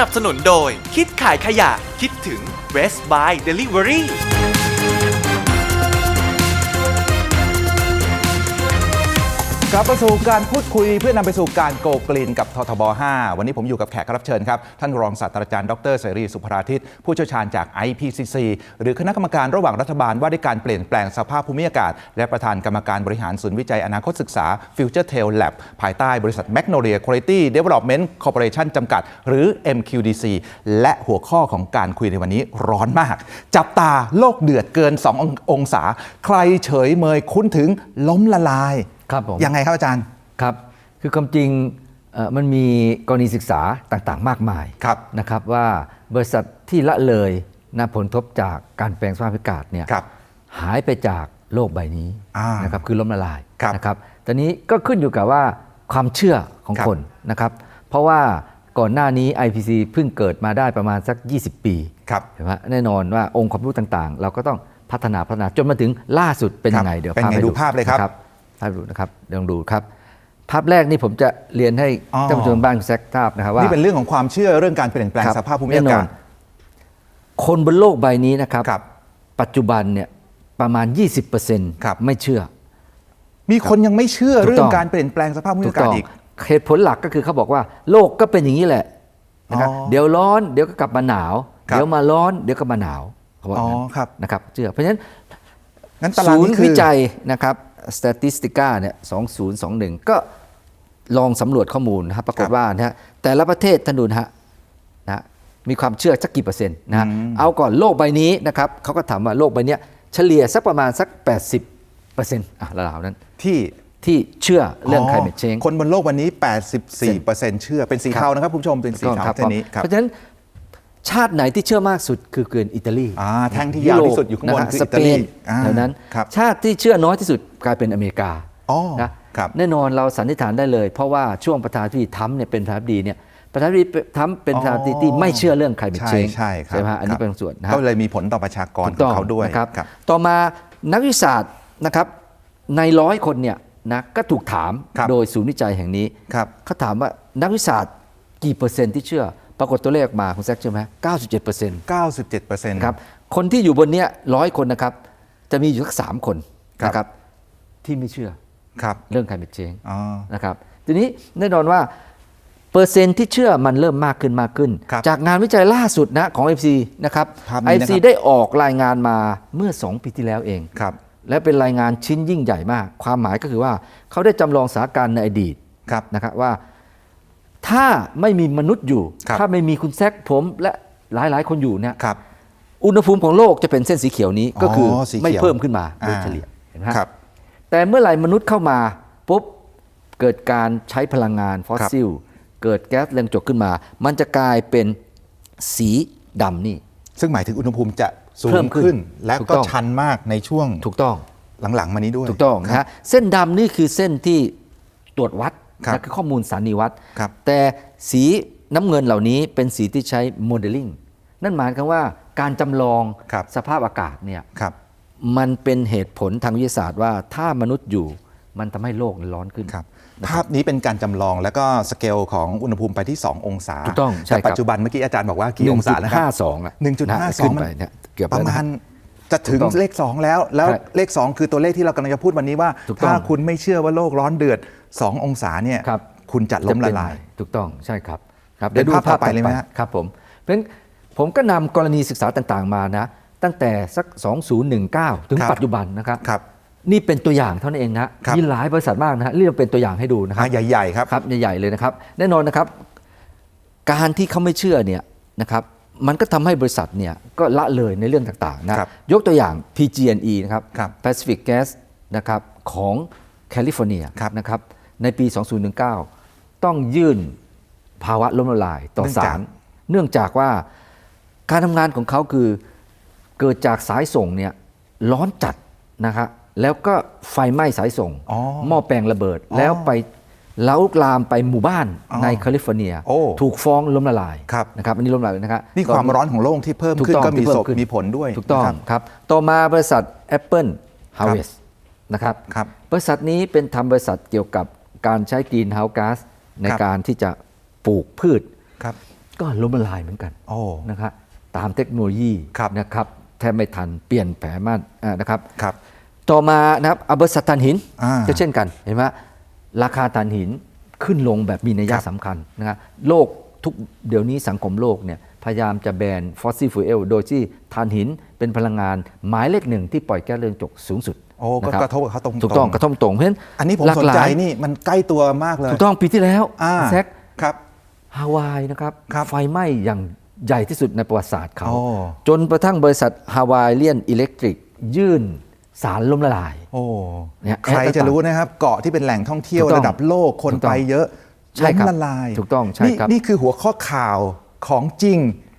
นับสนุนโดย คิดขายขยะ คิดถึง West Buy Delivery กลับมาสู่การพูดคุยเพื่อนำไปสู่การโกกลีนกับททบ 5 วันนี้ผมอยู่กับแขกรับเชิญครับ ท่านรองศาสตราจารย์ดรเสรีสุภราทิตผู้เชี่ยวชาญจาก IPCC หรือคณะกรรมการระหว่างรัฐบาลว่าด้วยการเปลี่ยนแปลงสภาพภูมิอากาศ และประธานกรรมการบริหารศูนย์วิจัยอนาคตศึกษา Future Tail Lab ภายใต้บริษัท Magnolia Quality Development Corporation จำกัด หรือ MQDC และหัวข้อของการคุยในวันนี้ร้อนมาก จับตาโลกเดือดเกิน 2 ององศา ใครเฉยเมยคุ้นถึงล้มละลาย ครับผมยังไงครับอาจารย์ครับ คือความจริงเอ่อมันมีกรณีศึกษาต่างๆ มากมายครับนะครับว่าบริษัทที่ละเลยนะผลทบจากการแปลงสภาพอากาศเนี่ยครับหายไปจากโลกใบนี้อ่านนะครับคือล้มละลายครับนะครับตอนนี้ก็ขึ้นอยู่กับว่าความเชื่อของครับคนนะครับ เพราะว่าก่อนหน้านี้ IPC เพิ่งเกิดมาได้ประมาณสัก 20 ปีครับเห็นไหมแน่นอนว่าองค์ความรู้ต่างๆ เราก็ต้องพัฒนาพัฒนาจนมาถึงล่าสุดเป็นยังไงครับเดี๋ยวเป็นไงให้ดูภาพเลยครับ นะภาพดูนะครับเดี๋ยวลองดูครับ ภาพแรกนี่ผมจะเรียนให้อ๋อ ท่านผู้ชมบ้านคุณแซกทราบนะครับว่า นี่เป็นเรื่องของความเชื่อเรื่องการเปลี่ยนแปลงครับสภาพภูมิแน่อานอกานศคนบนโลกใบนี้นะครับ ครับปัจจุบันเนี่ยประมาณ 20%ครับ ไม่เชื่อ มีคนยังไม่เชื่อถูกต้องเรื่อง การเปลี่ยนแปลงสภาพภูมิถูอากกาศต้องอีก เหตุผลหลักก็คือเขาบอกว่า โลกก็เป็นอย่างนี้แหละนะครับอ๋อเดี๋ยวร้อนเดี๋ยวก็กลับมาหนาว ครับ เดี๋ยวมาร้อนเดี๋ยวก็มาหนาวเขาบอกอ๋องั้นครับนะครับเชื่อเพราะฉะนั้นงั้นตารางศูนนี้ย์คือ วิจัยนะครับ Statistica เนี่ย2021 ก็ลองสำรวจข้อมูลนะครับปรากฏว่านะฮะแต่ละประเทศท่านดูนะฮะนะมีความเชื่อสักกี่เปอร์เซ็นต์นะฮะเอาก่อนโลกใบนี้นะครับเขาก็ถามว่าโลกใบเนี้ยเฉลี่ยสักประมาณสัก 80เปอร์เซ็นต์อะราวๆนั้นที่ที่เชื่อเรื่อง climate change คนบนโลกวันนี้ 84%เชื่อเป็นสีครับเทานะครับคุณผู้ชมเป็นสีถูกต้องเทาเท่านี้ครับเพราะฉะนั้น ชาติไหนที่เชื่อมากสุดคือเกินอิตาลีอ่าแท่งที่ยาวที่สุดอยู่ข้างบนนะฮะคือสอิเปตาลีนอ่าแถวนั้นครับชาติที่เชื่อน้อยที่สุดกลายเป็นอเมริกาอ๋อนะครับแน่นอนเราสันนิษฐานได้เลย เพราะว่าช่วงประธานาธิบดีทรัมป์เนี่ยเป็นประธานาธิบดีเนี่ยประธานาธิบดีทรัมป์เป็นประธานาธิบดีที่ไม่เชื่อเรื่อง climate ใช่ change ใช่ครับไหมฮะอันนี้ครับเป็นส่วนนะฮะก็เลยมีผลต่อประชากรถูกขต้อองงเขาด้วยนะครับครับ ต่อมานักวิทยาศาสตร์นะครับในร้อยคนเนี่ยนะก็ถูกถามครับโดยศูนย์วิจัยแห่งนี้ครับเขาถามว่านักวิทยาศาสตร์กี่เปอร์เซ็นต์ที่เชื่อ ปรากฏตัวเลขออกมาคุณแซคเชื่อไหม97เปอร์เซ็นต์97%ครับ คนที่อยู่บนเนี้ยร้อยคนนะครับ จะมีอยู่สักสามคนครับ นะครับ ที่ไม่เชื่อครับเรื่อง climate change อ๋อ นะครับทีนี้แน่นอนว่าเปอร์เซ็นต์ที่เชื่อมันเริ่มมากขึ้นมากขึ้น ครับจากงานวิจัยล่าสุดนะของ FC นะครับ ภาพนี้นะครับ FC ได้ออกรายงานมาเมื่อ 2 ปีที่แล้วเอง ครับ และเป็นรายงานชิ้นยิ่งใหญ่มาก ความหมายก็คือว่าเขาได้จำลองสถานการณ์ในอดีตครับ นะครับว่า ถ้าไม่มีมนุษย์อยู่ครับถ้าไม่มีคุณแซคผมและหลายๆ คนอยู่เนี่ยครับ อุณหภูมิของโลกจะเป็นเส้นสีเขียวนี้ก็คืออสีเขียวไม่เพิ่มขึ้นมาโดยอ่าเฉลี่ยเห็นไหมฮะครับ แต่เมื่อไหร่มนุษย์เข้ามาปุ๊บเกิดการใช้พลังงานฟอสซิล เกิดแก๊สเรืองจกขึ้นมา มันจะกลายเป็นสีดำนี่ ซึ่งหมายถึงอุณหภูมิจะสูเพิ่งมขึ้นขึ้น และถูกก็ต้องชันมากในช่วงถูกต้องหลังๆมานี้ด้วย ถูกต้องนะฮะเส้นดำนี่คือเส้นที่ตรวจวัดครับ นะคือข้อมูลสถานีวัดครับแต่สีน้ำเงินเหล่านี้เป็นสีที่ใช้โมเดลลิ่งนั่นหมายความว่าการจำลองครับสภาพอากาศเนี่ยครับมันเป็นเหตุผลทางวิทยาศาสตร์ว่าถ้ามนุษย์อยู่มันทำให้โลกร้อนขึ้นครับภาพนี้เป็นการจำลองแล้วก็สเกลของอุณหภูมิไปที่ 2 องศาถูกต้องใช่แต่ครับปัจจุบันเมื่อกี้อาจารย์บอกว่ากี่องศานะครับ1.52อะ1.52นะขึ้นไปเนี่ยเกือบประแล้วมานะณ จะถึงถูกต้องเลข 2 แล้ว แล้วใช่เลข 2 คือตัวเลขที่เรากำลังจะพูดวันนี้ว่า ถูกต้อง ถ้าคุณไม่เชื่อว่าโลกร้อนเดือด 2 องศาเนี่ยครับคุณจะล้มละลายจเป็นถูกต้องใช่ครับครับเป็นดี๋วภาพต่อไปเลยไหมฮะ ครับผมเพราะฉะนั้นผมก็นำกรณีศึกษาต่างๆมานะ ตั้งแต่สัก 2019 ถึงครับ ปัจจุบันนะครับ ครับ นี่เป็นตัวอย่างเท่านั้นเองนะครับ มีหลายบริษัทมากนะฮะเรียกเป็นตัวอย่างให้ดูนะครัอะใหญ่ ๆ ครับ ครับใหญ่ๆเลยนะครับ แน่นอนนะครับ การที่เขาไม่เชื่อเนี่ยนะครับ มันก็ทำให้บริษัทเนี่ยก็ละเลยในเรื่องต่างๆนะครับยกตัวอย่าง PG&E นะครับครับ Pacific Gas นะครับของแคลิฟอร์เนียครับนะครับในปี 2019 ต้องยื่นภาวะล้มละลายต่อเนื่องจากศาลเนื่องจากว่าการทำงานของเขาคือเกิดจากสายส่งเนี่ยร้อนจัดนะครับแล้วก็ไฟไหม้สายส่งอ๋อหม้อแปลงระเบิดอ๋อแล้วไป เล้าลามไปหมู่บ้านอ๋อในแคลิฟอร์เนีย โอ้ถูกฟ้องล้มละลายครับ นะครับอันนี้ล้มละลายเลยนะครับนี่ความร้อนของโลกที่เพิ่มถูกขึ้นต้องก็มีที่เพิ่ศมพขึ้นมีผลด้วยถูกต้องนะครับครับ ต่อมาบริษัท Apple Harvest นะครับครับบริษัทนี้เป็นทำบริษัทเกี่ยวกับการใช้กรีนเฮาส์ก๊าซในครับการที่จะปลูกพืชครับก็ล้มละลายเหมือนกันโอ้นะครับตามเทคโนโลยีครับนะครับแทบไม่ทันเปลี่ยนแผนมาอ่านะครับครับ ต่อมานะครับเอาบริษัทถ่านหินอ่าก็เช่นกันเห็นไหม ราคาถ่านหินขึ้นลงแบบมีนัยครัยะบสำคัญนะครับโลกทุกเดี๋ยวนี้สังคมโลกเนี่ยพยายามจะแบนฟอสซิลฟิวเอลโดยที่ถ่านหินเป็นพลังงานหมายเลขหนึ่งที่ปล่อยแก๊สเรือนกระจกสูงสุดโอ้ก็นคบกระทบกับเขาตรงๆถูกต้องกระทบตรงเพราะฉะนั้นอันนี้ผมหลากสนหลายใจนี่มันใกล้ตัวมากเลยถูกต้องปีที่แล้วอ่าแซกครับฮาวายนะครับครับไฟไหม้อย่างใหญ่ที่สุดในประวัติศาสตร์เขาโอ้จนกระทั่งบริษัทฮาวายเลียนอิเล็กทริกยื่น สารล้มละลาย โอ้เนี่ยใครจะรู้นะครับเกาะที่เป็นแหล่งท่องเที่ยวถูกต้องระดับโลกคนถูกต้ไปองเยอะใช่ครับล้มละลาย ถูกต้องใช่นี่ครับนี่คือหัวข้อข่าวของจริง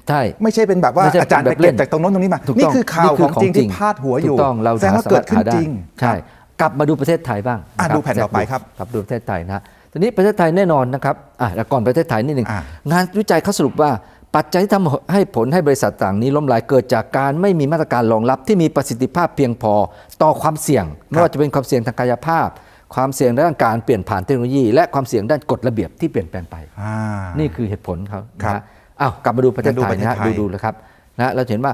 ใช่ไม่ใช่เป็นแบบว่าไม่ใช่อาจารย์แบไปบเล่เก็บนจากตรงโน้นตรงนี้มาถูกนี่ต้องคือข่าวของจริงที่พาดหัวอยู่ถูกต้องเราแสดงว่าเกิดขึ้นสมรถหาจริงใช่กลับมาดูประเทศไทยบ้างอะะครับดูแผ่นต่อไปครับครับดูประเทศไทยนะฮะทีนี้ประเทศไทยแน่นอนนะครับอะแล้วก่อนประเทศไทยนิดหนึ่งอะงานวิจัยเขาสรุปว่า ปัจจัยที่ทำให้ผลให้บริษัทต่างนี้ล้มละลายเกิดจากการไม่มีมาตรการรองรับที่มีประสิทธิภาพเพียงพอต่อความเสี่ยงไม่ว่าจะเป็นความเสี่ยงทางกายภาพ ความเสี่ยงด้านการเปลี่ยนผ่านเทคโนโลยี และความเสี่ยงด้านกฎระเบียบที่เปลี่ยนแปลงไปอ่านี่คือเหตุผลเขาครับนะฮะอ้าวกลับมาดูประเทศมาดูไทปยระเทศนะฮะไทยดูดูเลยครับนะเราจะเห็นว่า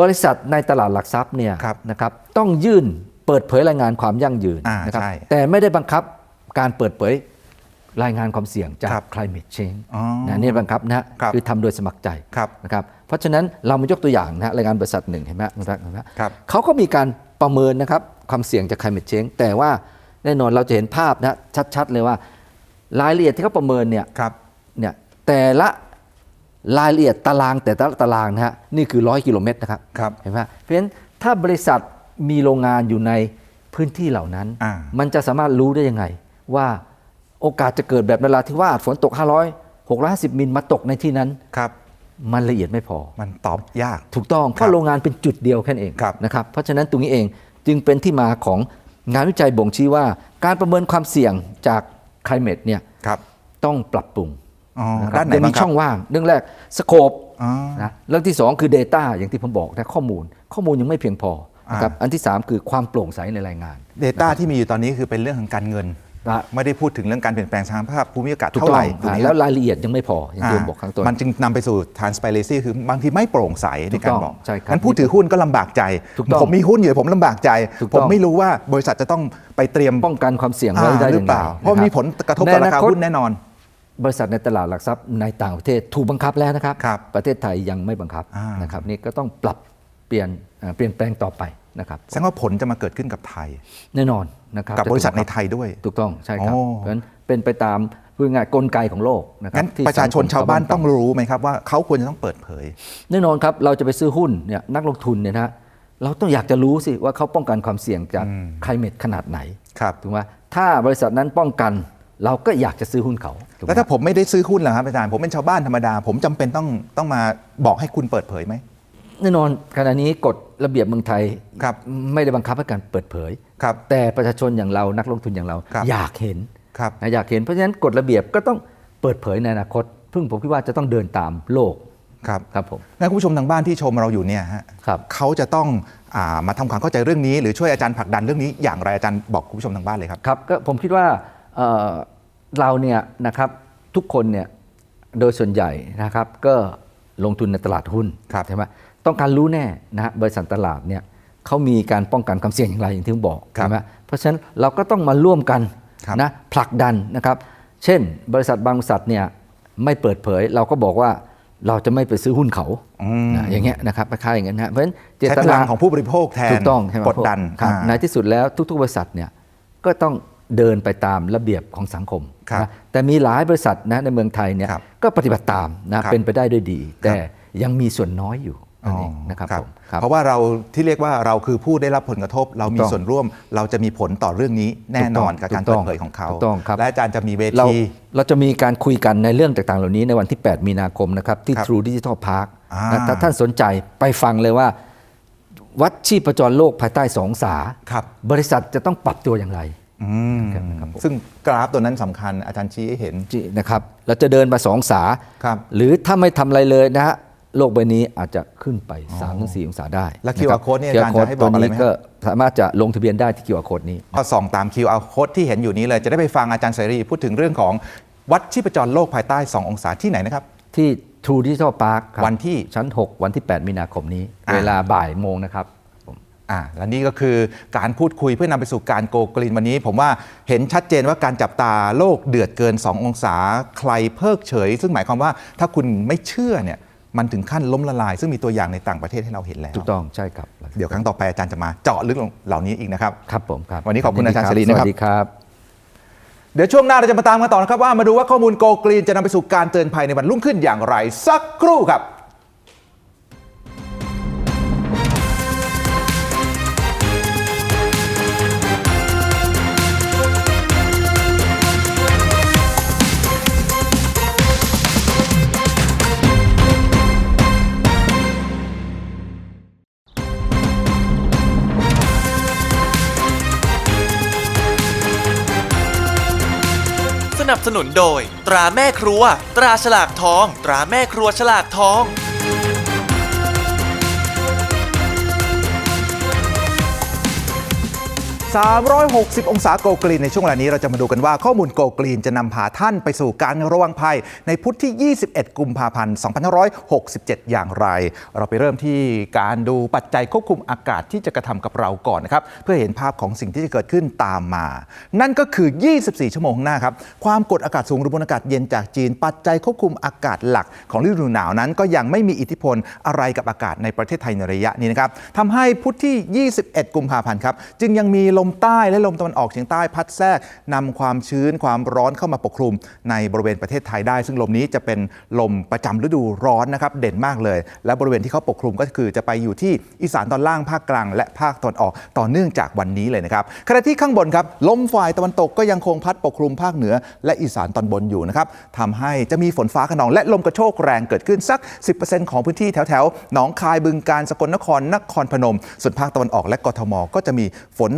บริษัทในตลาดหลักทรัพย์เนี่ยครับนะครับต้องยื่นเปิดเผยรายงานความยั่งยืนอ่านะครับใช่แต่ไม่ได้บังคับการเปิดเผย รายงานความเสี่ยงจากครับ climate change อ๋อนะนี่บังคับนะฮะครับคือทำโดยสมัครใจครับนะครับเพราะฉะนั้นเรามายกตัวอย่างนะฮะรายงานบริษัทหนึ่งเห็นไหมเห็นไหมเห็นไหมครับเขาก็มีการประเมินนะครับความเสี่ยงจาก climate change แต่ว่าแน่นอนเราจะเห็นภาพนะชัดๆเลยว่ารายละเอียดที่เขาประเมินเนี่ยครับเนี่ยแต่ละรายละเอียดตารางแต่ละตารางนะฮะนี่คือร้อยกิโลเมตรนะครับครับเห็นไหมเพราะฉะนั้นถ้าบริษัทมีโรงงานอยู่ในพื้นที่เหล่านั้นอ่ามันจะสามารถรู้ได้ยังไงว่า โอกาสจะเกิดแบบนราธิวาสฝนตก 500 650มิลมาตกในที่นั้น ครับ มันละเอียดไม่พอ มันตอบยาก ถูกต้อง เพครัราะบโรงงานเป็นจุดเดียวแค่นั้นเองครับนะครับ เพราะฉะนั้นตรงนี้เองจึงเป็นที่มาของงานวิจัยบ่งชี้ว่า การประเมินความเสี่ยงจาก climate เนี่ยครับต้องปรับปรุงอ๋อนะครับด้านไหนยังบ้ามีงครัช่บองว่าง เรื่องแรกสโคปอ๋อนะเรื่องที่ 2 คือ Data อย่างที่ผมบอกนะข้อมูล ข้อมูลยังไม่เพียงพอนะครับอันที่ 3 คือความโปร่งใสในรายงาน Data ที่มีอยู่ตอนนี้คือเป็นเรื่องของการเงิน นะไม่ได้พูดถึงเรื่องการเปลี่ยนแปลงสภาพภูมิอากาศถูกเท่าต้ไหอร่งถูกไหมอ่าคแล้รัวบรายละเอียดยังไม่พออย่างที่ผมบอกข้างต้นมันจึงนำไปสู่ transparency คือบางทีไม่โปร่งใสในการถูกต้องบอกใช่ครับงั้นผู้ถือหุ้นก็ลำบากใจถูกต้องผมมีหุ้นอยู่ผมลำบากใจถูกผต้องมไม่รู้ว่าบริษัทจะต้องไปเตรียมป้องกันความเสี่ยงอ่าไว้ได้หรืยัองไงเปล่า เพราะนคบมีผลกระทบต่อราคาใอหุ้นแน่นอน บริษัทในตลาดหลักทรัพย์ในต่างประเทศถูกบังคับแล้วนะครับครับประเทศไทยยังไม่บังคับอ่านนะครับนี่ก็ต้องปรับเปลี่ยนเอ่อเปลี่ยนแปลงต่อไปนะครับแสดงว่าผลจะมาเกิดขึ้นกับไทย แน่นอน นะครับกับบริษัทในจะถูกบังคัไทยด้วย ถูกต้องใช่ครับโอ้ เพราะฉะนั้นเป็นไปตามพูดง่ายๆกลไกของโลกนะครังั้บนที่ประชาชนสัคมชาวบ้านตต้องรู้ไหมครับว่าเขาควรจะต้องเปิดเผย แน่นอนครับเราจะไปซื้อหุ้นเนี่ยนักลงทุนเนี่ยนะฮะเราต้องอยากจะรู้สิว่าเขาป้องกันความเสี่ยงจากอืมไคลเมตขนาดไหนครับ ถูกไหมถ้าบริษัทนั้นป้องกันเราก็อยากจะซื้อหุ้นเขาถูกไหม แล้วถ้าผมไม่ได้ซื้อหุ้นล่ะครับอาจารย์ผมเป็นชาวบ้านธรรมดา ผมจำเป็นต้องต้องมาบอกให้คุณเปิดเผยไหม แน่นอนขณะนี้กฎระเบียบเมืองไทยครับไม่ได้บังคับให้การเปิดเผยครับแต่ประชาชนอย่างเรานักลงทุนอย่างเราครับอยากเห็นครับนะอยากเห็นเพราะฉะนั้นกฎระเบียบก็ต้องเปิดเผยในอนาคตซึ่งผมคิดว่าจะต้องเดินตามโลกครับครับผมงั้นคุณผู้ชมทางบ้านที่ชมเราอยู่เนี่ยฮะครับเขาจะต้องอามาทำความเข้าใจเรื่องนี้ หรือช่วยอาจารย์ผลักดันเรื่องนี้อย่างไรอาจารย์บอกคุณผู้ชมทางบ้านเลยครับครับก็ผมคิดว่าเอ่อเราเนี่ยนะครับทุกคนเนี่ยโดยส่วนใหญ่นะครับก็ลงทุนในตลาดหุ้นครับใช่ไหม ต้องการรู้แน่นะฮะบริษัทตลาดเนี่ยเขามีการป้องกันความเสี่ยงอย่างไรอย่างที่ผมบอกครับใช่ไหมเพราะฉะนั้นเราก็ต้องมาร่วมกันครับนะผลักดันนะครับ เช่น บริษัทบางบริษัทเนี่ยไม่เปิดเผย เราก็บอกว่าเราจะไม่ไปซื้อหุ้นเขาอืมนะอย่างเงี้ยนะครับคล้ายๆอย่างนั้นนะฮะเพราะฉะนั้นเจใช้ตพนาลังของผู้บริโภคแทนถูกต้องใช่ไหมกดดันครับอ่าในที่สุดแล้วทุก ๆ บริษัทเนี่ยก็ต้องเดินไปตามระเบียบของสังคมครับนะแต่มีหลายบริษัทนะในเมืองไทยเนี่ยครับก็ปฏิบัติตามนะครับเป็นไปได้ด้วยดี แต่ยังมีส่วนน้อยอยู่ นั่นเองนะครับผมครับเพราะว่าเราที่เรียกว่าเราคือผู้ได้รับผลกระทบ เรามีถูกต้องส่วนร่วมเราจะมีผลต่อเรื่องนี้แน่นอนกับการถูกเปิต้ดองเผยของเขาถูกต้องครับและอาจารย์จะมีเวเราทีเราจะมีการคุยกันในเรื่องต่างๆ เหล่านี้ในวันที่ 8 มีนาคมนะครับที่ครับ True Digital Park อ่านะถ้าท่านสนใจไปฟังเลยว่า วัดชีพจรโลกภายใต้สองศาครับบริษัทจะต้องปรับตัวอย่างไรอืมนะครับผมซึ่งกราฟตัวนั้นสำคัญอาจารย์ชี้ให้เห็นจินะครับเราจะเดินมาสองศาครับหรือถ้าไม่ทำอะไรเลยนะฮะ โลกใบนี้อาจจะขึ้นไป3ามถึงสองศาได้แล้วนะครั QR code เนี่ย QR อาจารย์จะให้บอกตัวอะไรนี้ไหมก็สามารถจะลงทะเบียนได้ที่ QR code นี้พอส่องตาม QR code ที่เห็นอยู่นี้เลยจะได้ไปฟังอาจารย์เสรีพูดถึงเรื่องของวัดชีพจรโลกภายใต้ 2 องศาที่ไหนนะครับ ที่ True Digital Park ครับวันที่ชั้น 6 วันที่ 8 มีนาคมนี้อ่าเวลาบ่ายโมงนะครับผมอ่าและนี่ก็คือการพูดคุยเพื่อนำไปสู่การโกกลินวันนี้ ผมว่าเห็นชัดเจนว่าการจับตาโลกเดือดเกิน 2 องศา ใครเพิกเฉย ซึ่งหมายความว่าถ้าคุณไม่เชื่อเนี่ย มันถึงขั้นล้มละลาย ซึ่งมีตัวอย่างในต่างประเทศให้เราเห็นแล้วถูกต้องใช่ครับ เดี๋ยวครั้งต่อไปอาจารย์จะมาเจาะลึกลงเหล่านี้อีกนะครับครับผมครับวันนี้ขอบคุณอาจารย์เสรีนะครับสวัสดีครับ เดี๋ยวช่วงหน้าเราจะมาตามกันต่อนะครับว่ามาดูว่าข้อมูลโกกรีนจะนำไปสู่การเตือนภัยในวันรุ่งขึ้นอย่างไร สักครู่ครับ นับสนุนโดย ตราแม่ครัว ตราฉลากทอง ตราแม่ครัวฉลากทอง 360 องศาโกกรีนในช่วงเวลานี้เราจะมาดูกันว่าข้อมูลโกกรีนจะนำพาท่านไปสู่การระวังภัย ในพุธที่ 21 กุมภาพันธ์ 2567 อย่างไร เราไปเริ่มที่การดูปัจจัยควบคุมอากาศที่จะกระทำกับเราก่อนนะครับ เพื่อเห็นภาพของสิ่งที่จะเกิดขึ้นตามมา นั่นก็คือ 24 ชั่วโมงข้างหน้าครับ ความกดอากาศสูงหรือมวลอากาศเย็นจากจีน ปัจจัยควบคุมอากาศหลักของฤดูหนาวนั้น ก็ยังไม่มีอิทธิพลอะไรกับอากาศในประเทศไทยในระยะนี้นะครับทำให้พุธที่ 21 กุมภาพันธ์ครับจึงยังมีลมมใต้และลมตะวันออกเฉียงใต้พัดแทรกนำความชื้นความร้อนเข้ามาปกคลุมในบริเวณประเทศไทยได้ ซึ่งลมนี้จะเป็นลมประจำฤดูร้อนนะครับเด่นมากเลย และบริเวณที่เขาปกคลุมก็คือจะไปอยู่ที่อีสานตอนล่างภาคกลาง และภาคตะวันออกต่อเนื่องจากวันนี้เลยนะครับขณะที่ข้างบนครับลมฝ่ายตะวันตกก็ยังคงพัดปกคลุมภาคเหนือ และอีสานตอนบนอยู่นะครับทำให้จะมีฝนฟ้าขนองและลมกระโชกแรงเกิดขึ้นสัก 10%ของพื้นที่แถวแถวหนองคายบึงการสกลนครนครพนม ส่วนภาคตะวันออกและกทมก็จะมีฝน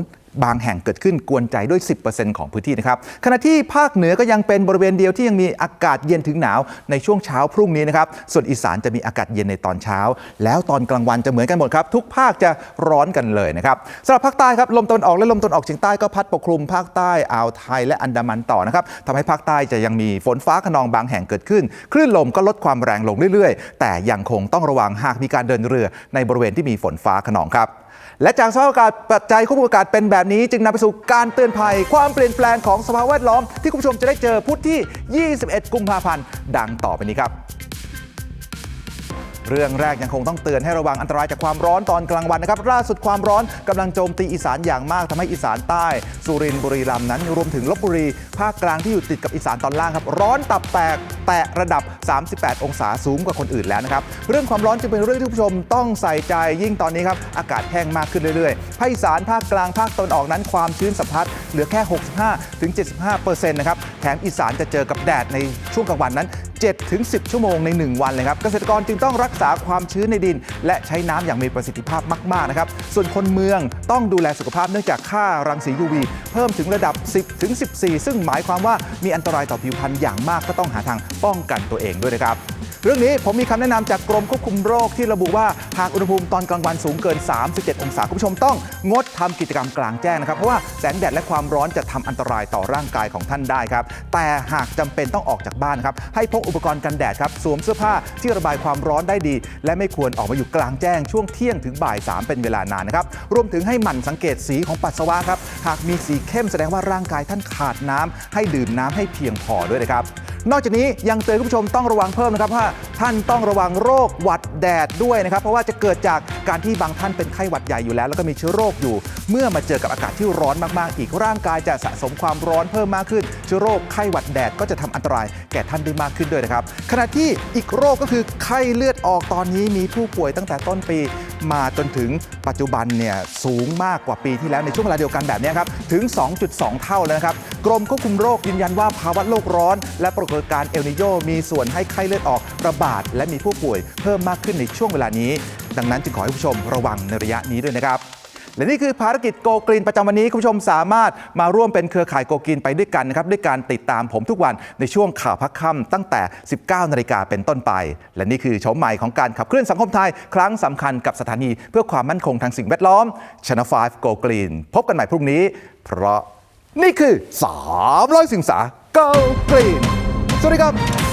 บางแห่งเกิดขึ้นกวนใจด้วย 10%ของพื้นที่นะครับขณะที่ภาคเหนือก็ยังเป็นบริเวณเดียวที่ยังมีอากาศเย็นถึงหนาวในช่วงเช้าพรุ่งนี้นะครับส่วนอีสานจะมีอากาศเย็นในตอนเช้า แล้วตอนกลางวันจะเหมือนกันหมดครับ ทุกภาคจะร้อนกันเลยนะครับสำหรับภาคใต้ครับลมตะวันออกและลมตะวันออกเฉียงใต้ก็พัดปกคลุมภาคใต้อ่าวไทยและอันดามันต่อนะครับทำให้ภาคใต้จะยังมีฝนฟ้าขนองบางแห่งเกิดขึ้น คลื่นลมก็ลดความแรงลงเรื่อยๆ แต่ยังคงต้องระวังหากมีการเดินเรือในบริเวณที่มีฝนฟ้าขนองครับ และจากสภาพอากาศปัจจัยควบคุมอากาศเป็นแบบนี้ จึงนำไปสู่การเตือนภัย ความเปลี่ยนแปลงของสภาพแวดล้อม ที่คุณผู้ชมจะได้เจอพุธที่ 21 กุมภาพันธ์ ดังต่อไปนี้ครับ เรื่องแรกยังคงต้องเตือนให้ระวังอันตรายจากความร้อนตอนกลางวันนะครับล่าสุดความร้อนกำลังโจมตีอีสานอย่างมากทำให้อีสานใต้ สุรินทร์บุรีรัมย์นั้น รวมถึงลบบุรี ภาคกลางที่อยู่ติดกับอีสานตอนล่างครับ ร้อนตับแตกแตะระดับ 38 องศาสูงกว่าคนอื่นแล้วนะครับ เรื่องความร้อนจึงเป็นเรื่องที่ผู้ชมต้องใส่ใจยิ่งตอนนี้ครับ อากาศแห้งมากขึ้นเรื่อยๆภาคอีสานภาคกลางภาคตะวันออกนั้นความชื้นสัมผัสเหลือแค่ 65-75%นะครับแถมอีสานจะเจอกับแดดในช่วงกลางวันนั้น7ถึง10 ชั่วโมงใน 1 วันเลยครับ เกษตรกรจึงต้องรักษาความชื้นในดิน และใช้น้ำอย่างมีประสิทธิภาพมาก ๆ นะครับ ส่วนคนเมืองต้องดูแลสุขภาพเนื่องจากค่ารังสี UV เพิ่มถึงระดับ 10ถึง14 ซึ่งหมายความว่ามีอันตรายต่อผิวพรรณอย่างมากก็ต้องหาทางป้องกันตัวเองด้วยนะครับ เรื่องนี้ผมมีคำแนะนำจากกรมควบคุมโรคที่ระบุว่าหากอุณหภูมิตอนกลางวันสูงเกิน 37 องศาคุณผู้ชมต้องงดทำกิจกรรมกลางแจ้งนะครับ เพราะว่าแสงแดดและความร้อนจะทำอันตรายต่อร่างกายของท่านได้ครับ แต่หากจำเป็นต้องออกจากบ้านครับ ให้พกอุปกรณ์กันแดดครับ สวมเสื้อผ้าที่ระบายความร้อนได้ดี และไม่ควรออกมาอยู่กลางแจ้งช่วงเที่ยงถึงบ่าย3เป็นเวลานานนะครับ รวมถึงให้หมั่นสังเกตสีของปัสสาวะครับ หากมีสีเข้มแสดงว่าร่างกายท่านขาดน้ำให้ดื่มน้ำให้เพียงพอด้วยนะครับ นอกจากนี้ยังเตือนคุณผู้ชมต้องระวังเพิ่มนะครับว่าท่านต้องระวังโรคหวัดแดดด้วยนะครับ เพราะว่าจะเกิดจากการที่บางท่านเป็นไข้หวัดใหญ่อยู่แล้ว แล้วก็มีเชื้อโรคอยู่ เมื่อมาเจอกับอากาศที่ร้อนมากๆ อีกร่างกายจะสะสมความร้อนเพิ่มมากขึ้น เชื้อโรคไข้หวัดแดดก็จะทำอันตรายแก่ท่านได้มากขึ้นด้วยนะครับขณะที่อีกโรคก็คือไข้เลือดออกตอนนี้มีผู้ป่วยตั้งแต่ต้นปี มาจนถึงปัจจุบันเนี่ยสูงมากกว่าปีที่แล้วในช่วงเวลาเดียวกันแบบนี้ครับถึง 2.2 เท่าแล้วนะครับ กรมควบคุมโรคยืนยันว่าภาวะโลกร้อน และปรากฏการณ์เอลนิโยมีส่วนให้ไข้เลือดออกระบาด และมีผู้ป่วยเพิ่มมากขึ้นในช่วงเวลานี้ ดังนั้นจึงขอให้ผู้ชมระวังในระยะนี้ด้วยนะครับ และนี่คือภารกิจโกกรีนประจำวันนี้คุณผู้ชมสามารถมาร่วมเป็นเครือข่ายโกกรีนไปด้วยกันนะครับด้วยการติดตามผมทุกวันในช่วงข่าวพักค่ำตั้งแต่ 19 นาฬิกาเป็นต้นไป และนี่คือโฉมใหม่ของการขับเคลื่อนสังคมไทย ครั้งสำคัญกับสถานีเพื่อความมั่นคงทางสิ่งแวดล้อม Channel 5 Go Green พบกันใหม่พรุ่งนี้ เพราะนี่คือ300สิงสา Go Green สวัสดีครับ